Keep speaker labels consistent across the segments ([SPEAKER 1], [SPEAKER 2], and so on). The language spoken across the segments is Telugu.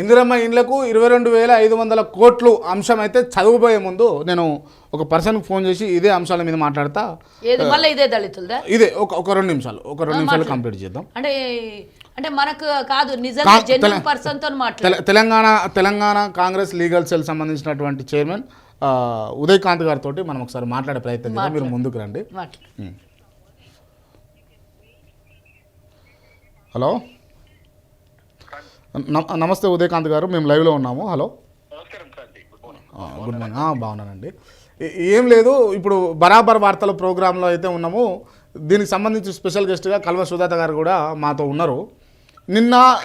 [SPEAKER 1] ఇందిరమ్మ ఇండ్లకు ఇరవై రెండు వేల ఐదు వందల కోట్లు అంశం అయితే చదువుపోయే ముందు నేను ఒక పర్సన్కి ఫోన్ చేసి ఇదే అంశాల మీద మాట్లాడతా.
[SPEAKER 2] ఇదే దళితులదా?
[SPEAKER 1] ఇదే ఒక ఒక రెండు నిమిషాలు ఒక రెండు నిమిషాలు కంప్లీట్ చేద్దాం.
[SPEAKER 2] అంటే అంటే మనకు కాదు person
[SPEAKER 1] Telangana Telangana Congress legal cell సంబంధించినటువంటి చైర్మన్ ఉదయ్ కాంత్ గారితో మనం ఒకసారి మాట్లాడే ప్రయత్నం చేద్దాం. మీరు ముందుకు రండి. హలో? నమస్తే ఉదయకాంత్ గారు మేము లైవ్లో ఉన్నాము. హలో.
[SPEAKER 3] నమస్కారం సార్ గుడ్ మార్నింగ్.
[SPEAKER 1] ఆ, గుడ్ మార్నింగ్. ఆ, బాగున్నానండి. ఏ- లేదు ఇప్పుడు బరాబర్ వార్తల ప్రోగ్రాంలో అయితే ఉన్నాము. దీనికి సంబంధించి స్పెషల్ గెస్ట్గా కల్వ సుధాత గారు కూడా మాతో ఉన్నారు. నిన్న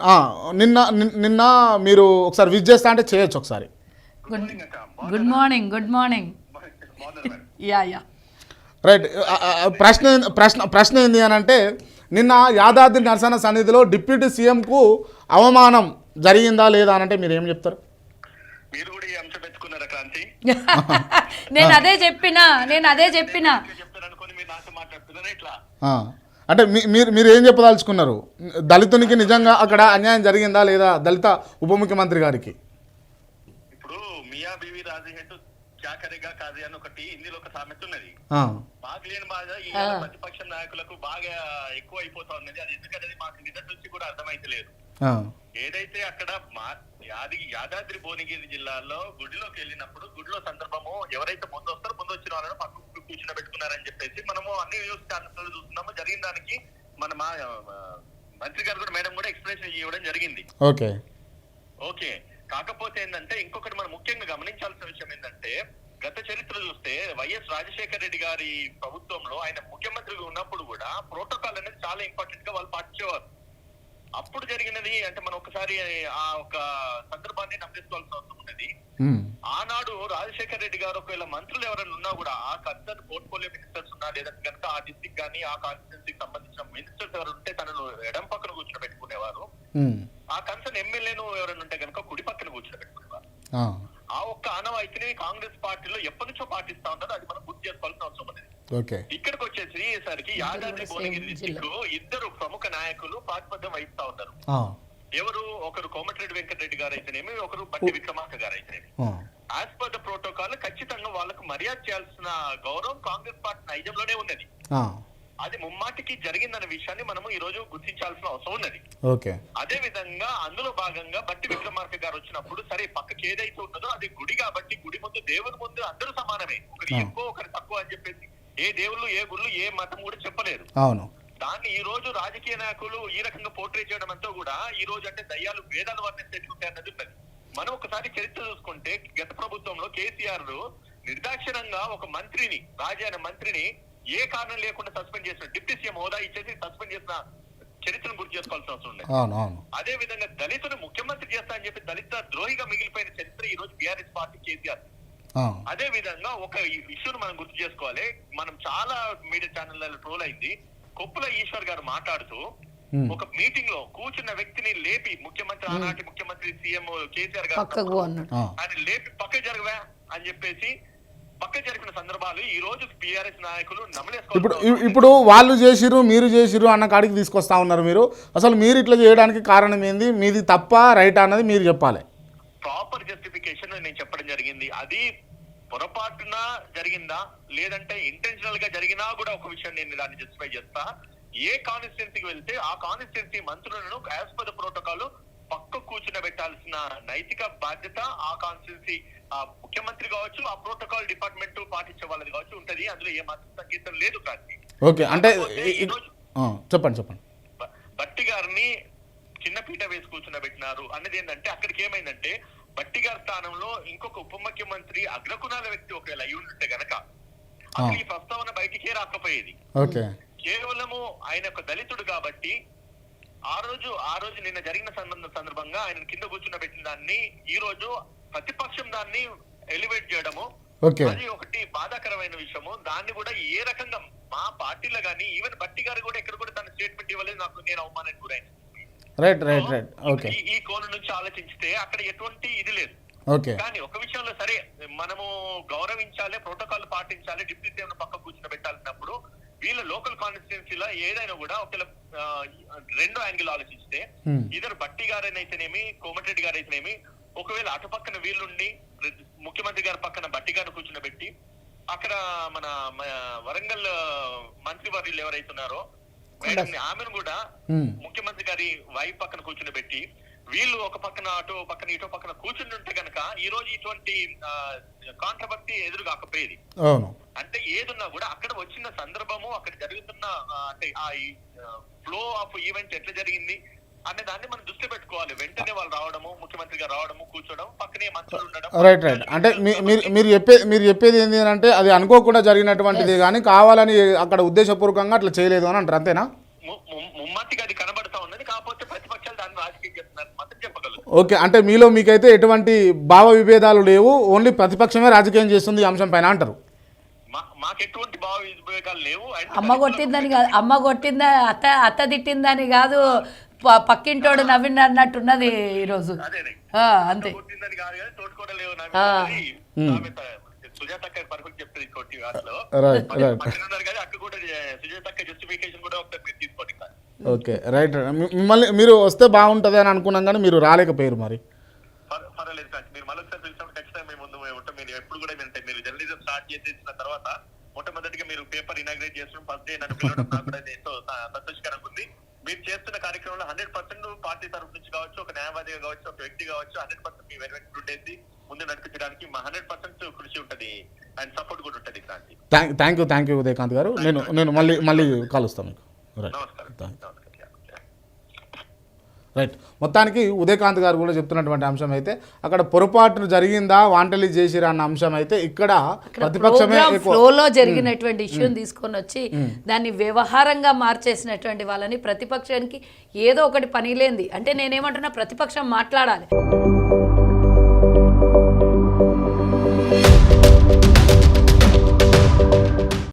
[SPEAKER 1] ఆ, నిన్న నిన్- నిన్న మీరు ఒకసారి విజ్ చేస్తా అంటే చేయొచ్చు ఒకసారి.
[SPEAKER 2] Good good morning good morning. Yeah yeah.
[SPEAKER 1] Right ప్రశ్న ప్రశ్న ప్రశ్న ఏంది అని అంటే నిన్న యాదాద్రి నరసన సన్నిధిలో డిప్యూటీ సీఎంకు అవమానం జరిగిందా లేదా అని అంటే మీరు ఏం చెప్తారు?
[SPEAKER 3] మీరు కూడా ఈ అంశం పెట్టుకున్నారా క్రాంతి?
[SPEAKER 2] నేను అదే చెప్పినా నేను అదే చెప్పినా.
[SPEAKER 3] చెప్తారు అనుకుని మీరు నాతో మాట్లాడుతున్నారా ఇట్లా?
[SPEAKER 1] ఆ, అంటే మీ- మీరు మీరు ఏం చెప్పదలుచుకున్నారు? దళితునికి నిజంగా అక్కడ అన్యాయం జరిగిందా లేదా దళిత ఉప ముఖ్యమంత్రి గారికి?
[SPEAKER 3] ఇప్పుడు మియా బీవి రాజు హెడ్ క్యా కరేగా కాదు అని ఒకటి హిందీలో ఒక సామెత ఉన్నది.
[SPEAKER 1] ఆ,
[SPEAKER 3] బాగా లేని బాధ ఈ ప్రతిపక్ష నాయకులకు బాగా ఎక్కువ అయిపోతా ఉన్నది. అది ఎందుకనేది మాకు నిన్నటి నుంచి కూడా అర్థమైతే లేదు ఏదైతే అక్కడ మా యాది యాదాద్రి భువనగిరి జిల్లాలో గుడిలోకి వెళ్ళినప్పుడు గుడిలో సందర్భము ఎవరైతే ముందు వస్తారో ముందు వచ్చిన వాళ్ళని పక్కకు కూర్చుని పెట్టుకున్నారని చెప్పేసి మనము అన్ని న్యూస్ ఛానల్స్ చూస్తున్నాము. జరిగిన దానికి మన మా మంత్రి గారు కూడా మేడం కూడా ఎక్స్ప్లెనేషన్ ఇవ్వడం జరిగింది.
[SPEAKER 1] ఓకే.
[SPEAKER 3] ఓకే. కాకపోతే ఏంటంటే ఇంకొకటి మనం ముఖ్యంగా గమనించాల్సిన విషయం ఏంటంటే గత చరిత్ర చూస్తే వైఎస్ రాజశేఖర రెడ్డి గారి ప్రభుత్వంలో ఆయన ముఖ్యమంత్రిగా ఉన్నప్పుడు కూడా ప్రోటోకాల్ అనేది చాలా ఇంపార్టెంట్గా వాళ్ళు పాటించేవారు. అప్పుడు జరిగినది అంటే మనం ఒకసారి ఆ ఒక సందర్భాన్ని నమ్మేసుకోవాల్సిన అవసరం ఉన్నది. ఆనాడు రాజశేఖర రెడ్డి గారు ఒకవేళ మంత్రులు ఎవరైనా ఉన్నా కూడా ఆ కన్సర్న్ పోర్ట్ఫోలియో మినిస్టర్స్ ఉన్నా లేదంటే కనుక ఆ డిస్టిక్ కానీ ఆ కాన్స్టిట్యున్సీకి సంబంధించిన మినిస్టర్స్ ఎవరు ఉంటే తనను ఎడం పక్కన కూర్చొని పెట్టుకునేవారు ఆ కన్సర్న్ ఎమ్మెల్యేను ఎవరైనా ఉంటే కనుక కుడి పక్కన కూర్చొని పెట్టుకునేవారు
[SPEAKER 1] ఆ,
[SPEAKER 3] ఒక్క ఆనవాయితీని కాంగ్రెస్ పార్టీలో ఎప్పటి నుంచో పాటిస్తా ఉంటారో అది మనం గుర్తు చేసుకోవాల్సిన అవసరం
[SPEAKER 1] ఓకే
[SPEAKER 3] ఇక్కడికి వచ్చేసరికి యాదాద్రి భువనగిరి డిస్టిక్ ఇద్దరు ప్రముఖ నాయకులు ప్రాతిపద్యం వహిస్తా ఉన్నారు. ఎవరు? ఒకరు కోమటిరెడ్డి వెంకటరెడ్డి గారు అయితేనేమి ఒకరు బట్టి విక్రమార్క గారు అయితేనేమి
[SPEAKER 1] ఆ,
[SPEAKER 3] యాజ్ పర్ ద ప్రోటోకాల్ ఖచ్చితంగా వాళ్ళకు మర్యాద చేయాల్సిన గౌరవం కాంగ్రెస్ పార్టీ నైజంలోనే ఉన్నది.
[SPEAKER 1] ఆ,
[SPEAKER 3] అది ముమ్మాటికి జరిగిందన్న విషయాన్ని మనము ఈ రోజు గుర్తించాల్సిన అవసరం ఉన్నది.
[SPEAKER 1] ఓకే.
[SPEAKER 3] అదే విధంగా అందులో భాగంగా బట్టి విక్రమార్క గారు వచ్చినప్పుడు సరే పక్కకి ఏదైతే ఉన్నదో అది గుడి కాబట్టి గుడి ముందు దేవుని ముందు అందరూ సమానమే. ఒకరి. ఎక్కువ ఒకరి తక్కువ అని చెప్పేసి ఏ దేవుళ్ళు ఏ గుళ్ళు ఏ మతం కూడా చెప్పలేరు.
[SPEAKER 1] అవును.
[SPEAKER 3] దాన్ని ఈ రోజు రాజకీయ నాయకులు ఈ రకంగా పోర్ట్రే చేయడం అంతా కూడా ఈ రోజు అంటే దయ్యాలు వేదాలు వర్ణించేట్లుంటాయి అన్నది ఉన్నది. మనం ఒకసారి చరిత్ర చూసుకుంటే గత ప్రభుత్వంలో కేసీఆర్ నిర్దాక్షిణంగా ఒక మంత్రిని రాజా అనే మంత్రిని ఏ కారణం లేకుండా సస్పెండ్ చేసిన డిప్యూటీ సీఎం హోదా ఇచ్చేసి సస్పెండ్ చేసిన చరిత్రను గుర్తు చేసుకోవాల్సిన అవసరం ఉంది
[SPEAKER 1] అవును
[SPEAKER 3] అదే విధంగా దళితులు ముఖ్యమంత్రి చేస్తా అని చెప్పి దళిత ద్రోహిగా మిగిలిపోయిన చరిత్ర ఈ రోజు బీఆర్ఎస్ పార్టీ కేసీఆర్. అదే విధంగా ఒక ఇష్యూను మనం గుర్తు చేసుకోవాలి. మనం చాలా మీడియా ఛానళ్ళలో ట్రోల్ అయింది. కొప్పుల ఈశ్వర్ గారు మాట్లాడుతూ ఒక మీటింగ్లో కూర్చున్న వ్యక్తిని లేపి ముఖ్యమంత్రి ఆనాటి ముఖ్యమంత్రి సీఎం కేసీఆర్ గారు ఆయన లేపి పక్క జరగవా అని చెప్పేసి పక్క జరిపిన సందర్భాలు ఈ రోజు బీఆర్ఎస్ నాయకులు
[SPEAKER 1] ఇప్పుడు ఇప్పుడు వాళ్ళు చేసిరు మీరు చేసిరు అన్న కాడికి తీసుకొస్తా ఉన్నారు మీరు. అసలు మీరు ఇట్లా చేయడానికి కారణం ఏంది? మీది తప్ప రైట్ అన్నది మీరు చెప్పాలి.
[SPEAKER 3] ప్రాపర్ జస్టిఫికేషన్ నేను చెప్పడం జరిగింది. అది పొరపాటున జరిగిందా? లేదంటే ఇంటెన్షనల్గా జరిగినా కూడా ఒక విషయం నేను దాన్ని జస్టిఫై చేస్తా. ఏ కాన్స్టిట్యున్సీకి వెళ్తే ఆ కాన్స్టిట్యున్సీ మంత్రులను యాజ్ పర్ ప్రోటోకాల్ పక్క కూర్చుని పెట్టాల్సిన నైతిక బాధ్యత ఆ కాన్స్టిట్యున్సీ ఆ ముఖ్యమంత్రి కావచ్చు ఆ ప్రోటోకాల్ డిపార్ట్మెంట్ పాటించే వాళ్ళది కావచ్చు ఉంటది. అందులో ఏ మాత్రం సంగీతం లేదు కానీ.
[SPEAKER 1] ఓకే అంటే చెప్పండి చెప్పండి.
[SPEAKER 3] బట్టి గారిని చిన్న పీట వేసి కూర్చున్నబెట్టినారు అన్నది ఏంటంటే అక్కడికి ఏమైందంటే బట్టి గారి స్థానంలో ఇంకొక ఉప ముఖ్యమంత్రి అగ్రకుణాల వ్యక్తి ఒకవేళ అయి ఉంటే గనక అసలు ఈ ప్రస్తావన బయటికే రాకపోయేది. కేవలము ఆయన ఒక దళితుడు కాబట్టి ఆ రోజు ఆ రోజు నిన్న జరిగిన సంబంధ సందర్భంగా ఆయన కింద కూర్చున్నబెట్టిన దాన్ని ఈ రోజు ప్రతిపక్షం దాన్ని ఎలివేట్ చేయడము అది ఒకటి బాధాకరమైన విషయము. దాన్ని కూడా ఏ రకంగా మా పార్టీలో గానీ ఈవెన్ బట్టి గారు కూడా ఎక్కడ కూడా తన స్టేట్మెంట్ ఇవ్వలేదు. నాకు నేను అవమానానికి గురైన
[SPEAKER 1] రైట్ రైట్ రైట్ ఓకే
[SPEAKER 3] ఈ- కోణం నుంచి ఆలోచించితే అక్కడ ఎటువంటి ఇది లేదు.
[SPEAKER 1] ఓకే
[SPEAKER 3] కానీ ఒక విషయంలో సరే మనము గౌరవించాలి ప్రోటోకాల్ పాటించాలి డిప్యూటీ సీఎం పక్క కూర్చుని పెట్టాల్సినప్పుడు వీళ్ళ లోకల్ కాన్స్టిట్యున్సీలో ఏదైనా కూడా ఒకవేళ రెండో యాంగిల్ ఆలోచిస్తే
[SPEAKER 1] Hmm.
[SPEAKER 3] ఇద్దరు బట్టి గారైతేనేమి కోమటిరెడ్డి గారైతేనేమి ఒకవేళ అటు పక్కన వీళ్ళుండి ముఖ్యమంత్రి గారి పక్కన బట్టి గారిని కూర్చుండబెట్టి అక్కడ మన వరంగల్ మంత్రి వర్యులు ఎవరైతున్నారో మేడం ఆమెను కూడా. ముఖ్యమంత్రి గారి వైఫ్ పక్కన కూర్చుని వీళ్ళు ఒక పక్కన అటు పక్కన ఇటు పక్కన కూర్చుని ఉంటే గనక ఈ రోజు ఇటువంటి కాంట్రవర్సీ ఎదురు కాకపోయేది. అంటే ఏదున్నా కూడా అక్కడ వచ్చిన సందర్భము అక్కడ జరుగుతున్న అంటే ఆ ఫ్లో ఆఫ్ ఈవెంట్ ఎట్లా జరిగింది అనే దాన్ని మనం దృష్టి పెట్టుకోవాలి. వెంటనే వాళ్ళు రావడము ముఖ్యమంత్రి గారు రావడము కూర్చోవడం పక్కనే మంత్రులు ఉండడం.
[SPEAKER 1] రైట్ రైట్ అంటే మీ- మీరు మీరు చెప్పే మీరు చెప్పేది ఏంటి అంటే అది అనుకోకుండా జరిగినటువంటిది కానీ కావాలని అక్కడ ఉద్దేశపూర్వకంగా అట్లా చేయలేదు అని అంటారు. అంతేనా?
[SPEAKER 3] ము- ము- ముమ్మటిగా అది కనబడతా ఉన్నది. కాకపోతే ప్రతిపక్షాలు దాన్ని రాజకీయం చేస్తున్నారు మాత్రం చెప్పగలరు
[SPEAKER 1] ఓకే. అంటే మీలో మీకైతే ఎటువంటి భావ విభేదాలు లేవు. ఓన్లీ ప్రతిపక్షమే రాజకీయం చేస్తుంది ఈ అంశం పైన అంటారు.
[SPEAKER 2] అమ్మ కొట్టిందని కాదు అమ్మ కొట్టిందా అత్త అత్త తిట్టిందని కాదు. పక్కింటోడు నవ్విండు అన్నట్టున్నది ఈరోజు.
[SPEAKER 3] అదే అదే.
[SPEAKER 2] ఆ, అంతే.
[SPEAKER 1] Okay right. మిమ్మల్ని మీరు వస్తే బాగుంటుంది అని అనుకున్నాం కానీ మీరు రాలేకపోయారు మరి.
[SPEAKER 3] పర్- పర్వాలేదు సార్. మీరు మళ్ళీ ఒకసారి పిలిచినప్పుడు ఖచ్చితంగా మేము ముందు మేము ఉంటాం. మీరు ఎప్పుడు కూడా వింటే మీరు జర్నలిజం స్టార్ట్ చేసేసిన తర్వాత మొట్టమొదటిగా మీరు పేపర్ ఇనాగ్రేట్ చేసిన ఫస్ట్ డే నన్ను పిలవడం నాకు కూడా ఎంతో సంతోషకరంగా ఉంది. మీరు చేస్తున్న కార్యక్రమంలో హండ్రెడ్ పర్సెంట్ పార్టీ తరఫు నుంచి కావచ్చు ఒక న్యాయవాదిగా కావచ్చు ఒక వ్యక్తి కావచ్చు హండ్రెడ్ పర్సెంట్ మీ వెనుక ఉండేసి ముందు నడిపించడానికి మా హండ్రెడ్ పర్సెంట్ కృషి ఉంటది అండ్ సపోర్ట్ కూడా ఉంటది Kranthi
[SPEAKER 1] thank you thank you Udaykanth garu. నేను నేను మళ్ళీ మళ్ళీ కలుస్తాను మీకు.
[SPEAKER 3] నమస్కారం
[SPEAKER 1] థ్యాంక్
[SPEAKER 3] నమస్కారం యా, యా.
[SPEAKER 1] రైట్ మొత్తానికి ఉదయకాంత్ గారు కూడా చెప్తున్నటువంటి అంశం అయితే అక్కడ పొరపాటు జరిగిందా వాంటలి చేసిరా అన్న అంశం అయితే ఇక్కడ ప్రతిపక్షమే
[SPEAKER 2] ఫ్లోలో జరిగినటువంటి ఇష్యూని తీసుకొని వచ్చి దాన్ని వ్యవహారంగా మార్చేసినటువంటి వాళ్ళని ప్రతిపక్షానికి ఏదో ఒకటి పని లేనిది. అంటే నేనేమంటున్నా ప్రతిపక్షం మాట్లాడాలి.